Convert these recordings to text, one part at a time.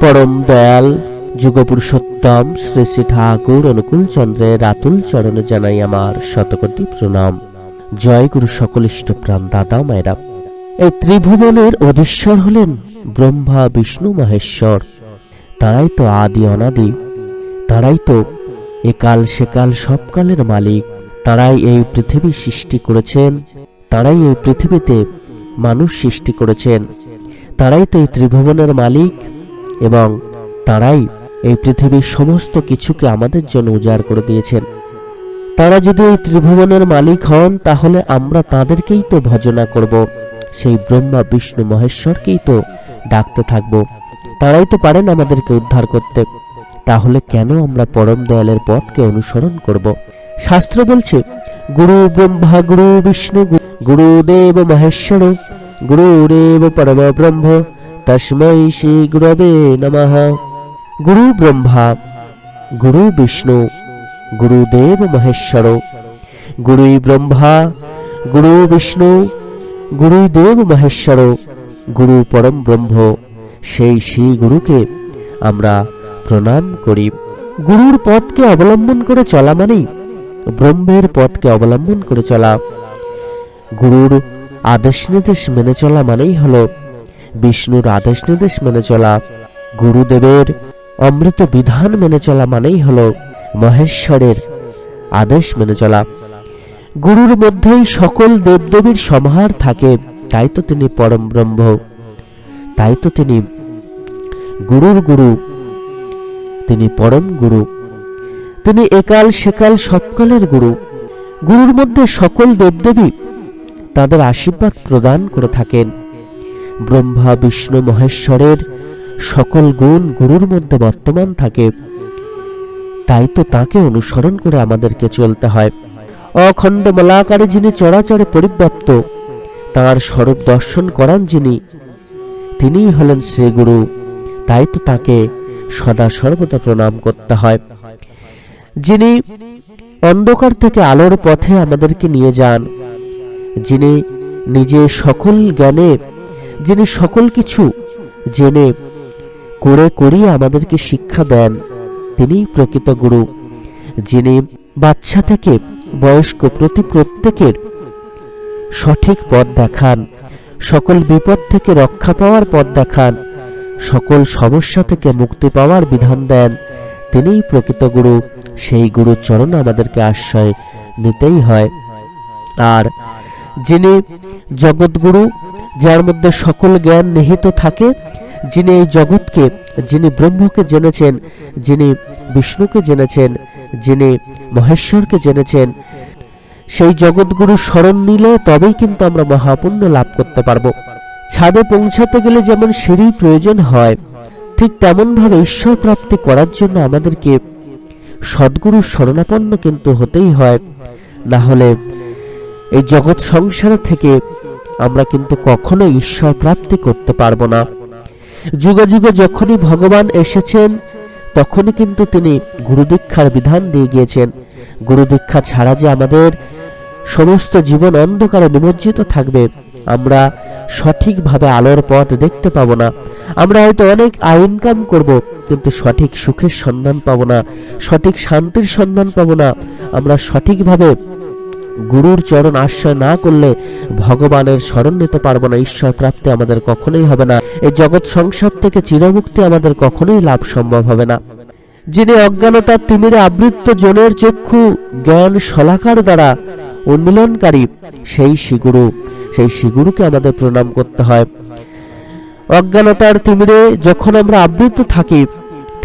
পরম দয়াল যুগপুরুষোত্তম শ্রী শ্রী ঠাকুর অনুকূল চন্দ্রের আতুল চরণে জানাই আমার শতকোটি প্রণাম। জয় গুরু সকলিষ্ট প্রাণ দাদা মায়েরা। এই ত্রিভুবনের অধীশ্বর হলেন ব্রহ্মা, বিষ্ণু, মহেশ্বর। তারাই তো আদি অনাদি। তারাই তো একাল সেকাল সবকালের মালিক। তারাই এই পৃথিবী সৃষ্টি করেছেন। তারাই এই পৃথিবীতে মানুষ সৃষ্টি করেছেন। তারাই তো এই ত্রিভুবনের মালিক। এবং তারাই এই পৃথিবীর সমস্ত কিছুকে আমাদের জন্য উজাড় করে দিয়েছেন। তারা যদি এই ত্রিভুবনের মালিক হন, তাহলে আমরা তাদেরকেই তো ভজনা করব। সেই ব্রহ্মা, বিষ্ণু, মহেশ্বরকেই তো ডাকতে থাকব। তারাই তো পারেন আমাদেরকে উদ্ধার করতে। তাহলে কেন আমরা পরম দয়ালের পথকে অনুসরণ করব? শাস্ত্র বলছে, গুরু ব্রহ্মা, গুরু বিষ্ণু গুরুদেব মহেশ্বর, গুরুদেব পরম ব্রহ্ম তস্মৈ শ্রী গুরবে নমঃ। গুরু ব্রহ্মা, গুরু বিষ্ণু গুরুদেব মহেশ্বর। গুরুই ব্রহ্মা, গুরু বিষ্ণু গুরুদেব মহেশ্বর, গুরু পরম ব্রহ্ম। সেই শ্রী গুরুকে আমরা প্রণাম করি। গুরুর পথকে অবলম্বন করে চলা মানেই ব্রহ্মের পথকে অবলম্বন করে চলা। গুরুর আদেশ নির্দেশ মেনে চলা মানেই হলো বিষ্ণুর আদেশ নির্দেশ মেনে চলা, গুরুদেবের অমৃত বিধান মেনে চলা মানেই হলো মহেশ্বরের আদেশ মেনে চলা। গুরুর মধ্যেই সকল দেবদেবীর সমাহার থাকে, তাই তো তিনি পরম ব্রহ্ম। তাই তো তিনি গুরুর গুরু, তিনি পরম গুরু। তিনি একাল সেকাল সবকালের গুরু। গুরুর মধ্যে সকল দেবদেবী তাদের আশীর্বাদ প্রদান করে থাকেন। ব্রহ্মা, বিষ্ণু, মহেশ্বরের সকল গুণ গুরুর মধ্যে বর্তমান থাকে। তাই তো তাকে অনুসরণ করে আমাদেরকে চলতে হয়। অখণ্ড মলাকারে যিনি চরাচরে পরিব্যাপ্ত, তার স্বরূপ দর্শন করান যিনি, তিনিই হলেন শ্রীগুরু। তাই তো তাকে সদা সর্বদা প্রণাম করতে হয়। যিনি অন্ধকার থেকে আলোর পথে আমাদেরকে নিয়ে যান, যিনি নিজে সকল জ্ঞানে যিনি সকল কিছু জেনে, করে করিয়ে আমাদেরকে শিক্ষা দেন, তিনিই প্রকৃত গুরু, যিনি বাচ্চা থেকে বয়স্ক প্রতি প্রত্যেকের সঠিক পথ দেখান, সকল বিপদ থেকে রক্ষা পাওয়ার পথ দেখান, সকল সমস্যা থেকে মুক্তি পাওয়ার বিধান দেন, তিনিই প্রকৃত গুরু, সেই গুরুর চরণ আমাদেরকে আশ্রয় নিতেই হয়। আর যিনি জগৎগুরু যার মধ্যে সকল জ্ঞান নিহিত থাকে, যিনি এই জগৎকে, যিনি ব্রহ্মকে জেনেছেন, যিনি বিষ্ণুকে জেনেছেন, যিনি মহেশ্বরকে জেনেছেন, সেই জগৎগুরু স্মরণ নিলে তবেই কিন্তু আমরা মহাপুণ্য লাভ করতে পারব। ছাদে পৌঁছাতে গেলে যেমন সিঁড়ির প্রয়োজন হয়, ঠিক তেমনভাবে ঈশ্বর প্রাপ্তি করার জন্য আমাদেরকে সদ্গুরুর শরণাপন্ন কিন্তু হতেই হয়। না হলে এই জগৎ সংসার থেকে আমরা কিন্তু কখনো ঈশ্বর প্রাপ্তি করতে পারব না। যুগে যুগে যখনই ভগবান এসেছেন, তখনই কিন্তু তিনি গুরুদীক্ষার বিধান দিয়ে গিয়েছেন। গুরুদীক্ষা ছাড়া যে আমাদের সমস্ত জীবন অন্ধকারে নিমজ্জিত থাকবে, আমরা সঠিকভাবে আলোর পথ দেখতে পাবো না। আমরা হয়তো অনেক আয় ইনকাম করব, কিন্তু সঠিক সুখের সন্ধান পাবো না, সঠিক শান্তির সন্ধান পাবো না। আমরা সঠিকভাবে গুরুর চরণ আশ্রয় না করলে ভগবানের স্মরণ নিতে পারব না। ঈশ্বর প্রাপ্তি আমাদের কখনোই হবে না। এই জগৎ সংসার থেকে চিরমুক্তি আমাদের কখনোই লাভ সম্ভব হবে না। যিনি অজ্ঞানতার তিমিরে আবৃত্ত, জনের চক্ষু, জ্ঞান, শলাকার দ্বারা উন্মিলনকারী, সেই শিগুরু সেই শিগুরুকে আমাদের প্রণাম করতে হয়। অজ্ঞানতার তিমিরে যখন আমরা আবৃত থাকি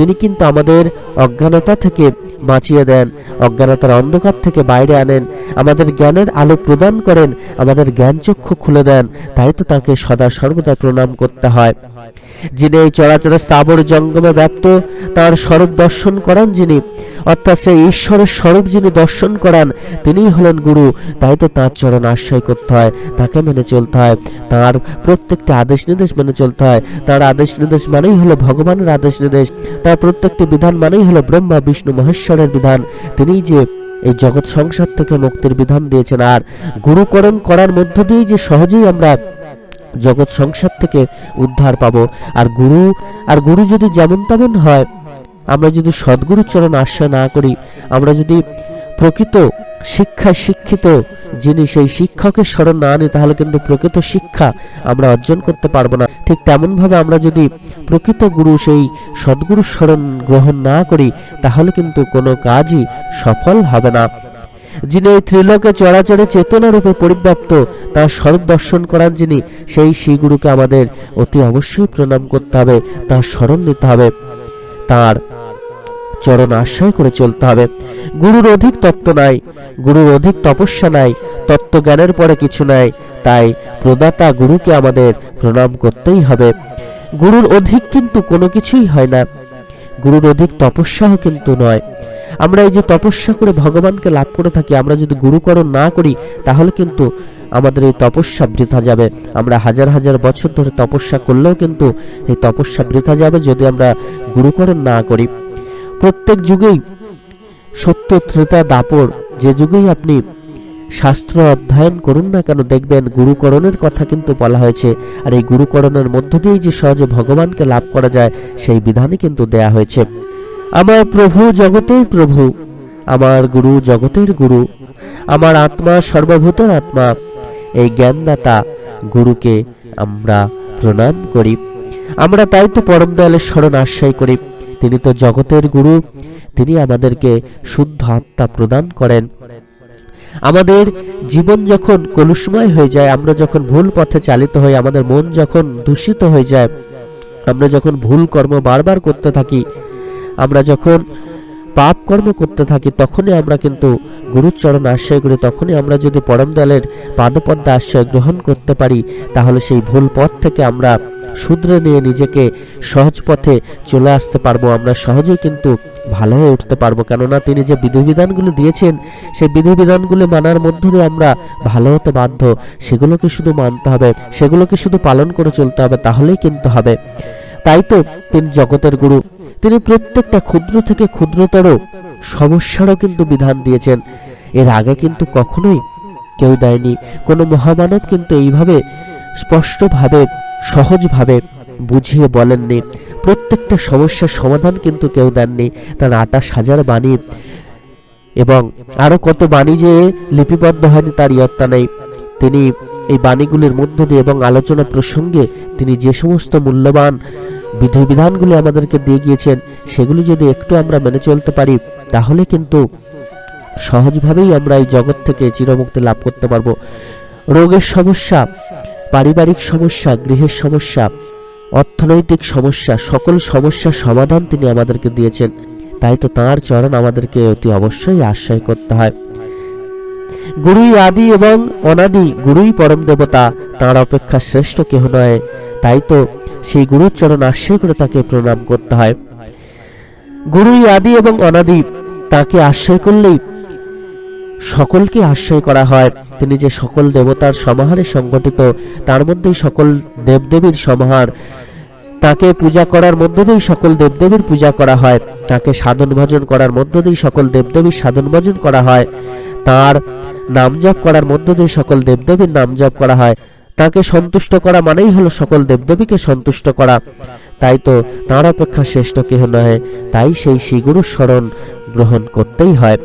তিনি কিন্তু আমাদের অজ্ঞানতা থেকে বাঁচিয়ে দেন, অজ্ঞানতার অন্ধকার থেকে বাইরে আনেন, আমাদের জ্ঞানের আলো প্রদান করেন, আমাদের জ্ঞানচক্ষু খুলে দেন, তাই তো তাকে সদা সর্বদা প্রণাম করতে হয়। যিনি এই চরাচর স্থাবর জঙ্গমে ব্যপ্ত, তার স্বরূপ দর্শন করান যিনি, অর্থাৎ সেই ঈশ্বরের স্বরূপ যিনি দর্শন করান, তিনিই হলেন গুরু, তাই তো তার চরণ আশ্রয় করতে হয়, তাকে মেনে চলতে হয়, তার প্রত্যেকটা আদেশ নির্দেশ মেনে চলতে হয়, তার আদেশ নির্দেশ মানেই হলো ভগবানের আদেশ নির্দেশ তার প্রত্যেকটি বিধান মানেই হলো ব্রহ্মা, বিষ্ণু, মহেশ্বরের বিধান। তিনি যে এই জগৎ সংসার থেকে মুক্তির বিধান দিয়েছেন। আর গুরুকরণ করার মধ্য দিয়েই যে সহজেই আমরা জগৎ সংসার থেকে উদ্ধার পাব। আর গুরু আর গুরু যদি যেমন তেমন হয়, আমরা যদি সদ্গুরুর চরণ আশ্রয় না করি, আমরা যদি প্রকৃত শিক্ষায় শিক্ষিত যিনি সেই শিক্ষকের স্মরণ না আনি, তাহলে কিন্তু প্রকৃত শিক্ষা আমরা অর্জন করতে পারব না। ঠিক তেমনভাবে আমরা যদি প্রকৃত গুরু সেই সদ্গুরুর স্মরণ গ্রহণ না করি, তাহলে কিন্তু কোনো কাজই সফল হবে না। যিনি এই ত্রিলোকে চরাচরে চেতনারূপে পরিব্যাপ্ত, তার স্বরূপ দর্শন করান যিনি সেই শ্রী গুরুকে আমাদের অতি অবশ্যই প্রণাম করতে হবে, তার স্মরণ নিতে হবে। তার চরণ আশ্রয় করে চলতে হবে। গুরুর অধিক তত্ত্ব নাই, গুরুর অধিক তপস্যা নাই, তত্ত্বজ্ঞানের পরে কিছু নাই। তাই প্রদাতা গুরুকে আমাদের প্রণাম করতেই হবে। গুরুর অধিক কিন্তু কোনো কিছুই হয় না, গুরুর অধিক তপস্যাও কিন্তু নয়। আমরা এই যে তপস্যা করে ভগবানকে লাভ করে থাকি, আমরা যদি গুরুকরণ না করি, তাহলে কিন্তু আমাদের এই তপস্যা বৃথা যাবে। আমরা হাজার হাজার বছর ধরে তপস্যা করলেও কিন্তু এই তপস্যা বৃথা যাবে যদি আমরা গুরুকরণ না করি। প্রত্যেক যুগেই সত্য, ত্রেতা, দাপর, যে যুগেই আপনি শাস্ত্র অধ্যয়ন করুন না কেন, দেখবেন গুরুকরণের কথা কিন্তু বলা হয়েছে। আর এই গুরুকরণের মধ্য দিয়েই যে সহজে ভগবানকে লাভ করা যায়, সেই বিধানই কিন্তু দেয়া হয়েছে। আমার প্রভু জগতের প্রভু, আমার গুরু জগতের গুরু, আমার আত্মা সর্বভূতর আত্মা, এই জ্ঞানদাতা গুরুকে আমরা প্রণাম করি। আমরা তাই তো পরম দয়ালের স্মরণ আশ্রয় করি। তিনি তো জগতের গুরু। তিনি আমাদেরকে শুদ্ধ আত্মা প্রদান করেন। আমাদের জীবন যখন কলুষময় হয়ে যায়, আমরা যখন ভুল পথে চালিত হই, আমাদের মন যখন দূষিত হয়ে যায়, আমরা যখন ভুল কর্ম বারবার করতে থাকি, আমরা যখন পাপ কর্ম করতে থাকি, তখনই আমরা কিন্তু গুরুর চরণ আশ্রয় করি, তখনই আমরা যদি পরম দলের পাদপদ্মা আশ্রয় গ্রহণ করতে পারি, তাহলে সেই ভুল পথ থেকে আমরা শুধরে নিয়ে নিজেকে সহজ পথে চলে আসতে পারব, আমরা সহজেই কিন্তু ভালো হয়ে উঠতে পারব। কেননা তিনি যে বিধিবিধানগুলো দিয়েছেন, সেই বিধিবিধানগুলো মানার মধ্য দিয়ে আমরা ভালো হতে বাধ্য, সেগুলোকে শুধু মানতে হবে, সেগুলোকে শুধু পালন করে চলতে হবে, তাহলেই কিন্তু হবে। তাই তো তিনি জগতের গুরু তিনি প্রত্যেকটা ক্ষুদ্র থেকে ক্ষুদ্রতর সমস্যারও কিন্তু বিধান দিয়েছেন। এর আগে কিন্তু কখনোই কেউ দেয়নি। কোনো মহামানব কিন্তু এইভাবে স্পষ্টভাবে, সহজভাবে বুঝিয়ে বলেননি। প্রত্যেকটা সমস্যার সমাধান কিন্তু কেউ দেননি। তার আটাশ হাজার বাণী এবং আরও কত বাণী যে লিপিবদ্ধ হয়নি তার ইয়ত্তা নেই। তিনি এই বাণীগুলির মধ্য দিয়ে এবং আলোচনা প্রসঙ্গে তিনি যে সমস্ত মূল্যবান বিধিবিধানগুলি আমাদেরকে দিয়ে গিয়েছেন, সেগুলি যদি একটু আমরা মেনে চলতে পারি, তাহলে কিন্তু সহজভাবেই আমরা এই জগৎ থেকে চিরমুক্তি লাভ করতে পারব। রোগের সমস্যা, পারিবারিক সমস্যা, গৃহের সমস্যা, অর্থনৈতিক সমস্যা, সকল সমস্যার সমাধান তিনি আমাদেরকে দিয়েছেন। তাই তো তাঁর চরণ আমাদেরকে অতি অবশ্যই আশ্রয় করতে হয়। গুরুই আদি এবং অনাদি, গুরুই পরম দেবতা, তাঁর অপেক্ষা শ্রেষ্ঠ কেহ নয়। তাই তো সেই গুরুর চরণ আশ্রয় করে তাকে প্রণাম করতে হয়। গুরুই আদি এবং অনাদি তাকে আশ্রয় করলেই সকলকে আশ্রয় করা হয়। তিনি যে সকল দেবতার সমাহারে সংগঠিত, তার মধ্যেই সকল দেবদেবীর সমাহার। তাকে পূজা করার মধ্য দিয়েই সকল দেবদেবীর পূজা করা হয়। তাকে সাধন ভজন করার মধ্য দিয়েই সকল দেবদেবীর সাধন ভজন করা হয়। তার নাম জপ করার মধ্য দিয়ে সকল দেবদেবীর নাম জপ করা হয়। তাকে সন্তুষ্ট করা মানেই হলো সকল দেবদেবীকে সন্তুষ্ট করা। তাই তো তাঁর অপেক্ষা শ্রেষ্ঠ কেহ নহে, তাই সেই শ্রীগুরুর স্মরণ গ্রহণ করতেই হয়।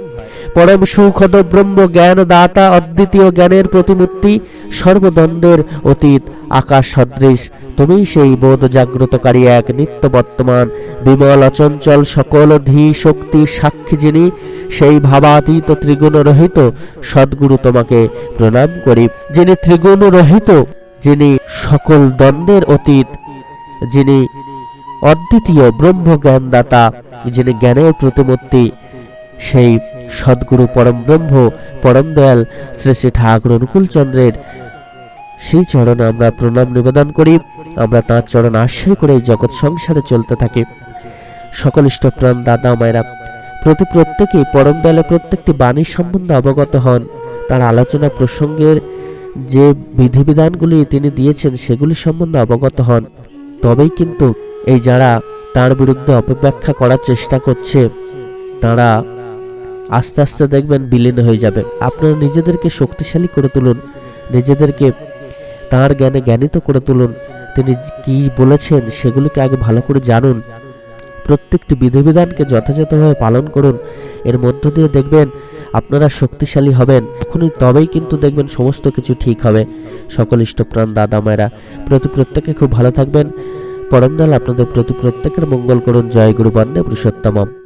পরম সুখদ ব্রহ্ম জ্ঞান দাতা অদ্বিতীয় জ্ঞানের প্রতিমূর্তি, সর্বদ্বন্দ্বের অতীত আকাশ সদৃশ। তুমি সেই বোধ জাগ্রতকারী এক নিত্য বর্তমান, বিমল অচঞ্চল সকল ধী শক্তি সাক্ষী যিনি, সেই ভাবাতীত ত্রিগুণ রহিত সদ্গুরু তোমাকে প্রণাম করি। যিনি ত্রিগুণ রহিত, যিনি সকল দ্বন্দ্বের অতীত, যিনি অদ্বিতীয় ব্রহ্ম জ্ঞানদাতা যিনি জ্ঞানের প্রতিমূর্তি, সেই সদ্গুরু পরম ব্রহ্ম, পরম দয়াল শ্রী শ্রী ঠাকুর অনুকূল চন্দ্রের। সেই চরণে আমরা প্রণাম নিবেদন করি। আমরা তাঁর চরণ আশ্রয় করে জগৎ সংসারে চলতে থাকি। সকল ইষ্টপ্রাণ দাদা মায়েরা, প্রতি প্রত্যেকেই পরম দয়ালের প্রত্যেকটি বাণীর সম্বন্ধে অবগত হন। তার আলোচনা প্রসঙ্গের যে বিধিবিধানগুলি তিনি দিয়েছেন, সেগুলি সম্বন্ধে অবগত হন। তবেই কিন্তু এই যারা তার বিরুদ্ধে অপব্যাখ্যা করার চেষ্টা করছে, তারা আস্তে আস্তে দেখবেন বিলীন হয়ে যাবে। আপনারা নিজেদেরকে শক্তিশালী করে তুলুন। নিজেদেরকে তার জ্ঞানে জ্ঞানিত করে তুলুন। তিনি কি বলেছেন সেগুলিকে আগে ভালো করে জানুন। প্রত্যেকটি বিধিবিধানকে যথাযথভাবে পালন করুন। এর মধ্য দিয়ে দেখবেন আপনারা শক্তিশালী হবেন। তখনই তবেই কিন্তু দেখবেন সমস্ত কিছু ঠিক হবে। সকল ইষ্টপ্রাণ দাদা মায়েরা, প্রতি প্রত্যেকে খুব ভালো থাকবেন। পরমদল আপনাদের প্রতি প্রত্যেকের মঙ্গল করুন। জয় গুরু বন্দে পুরুষোত্তমম।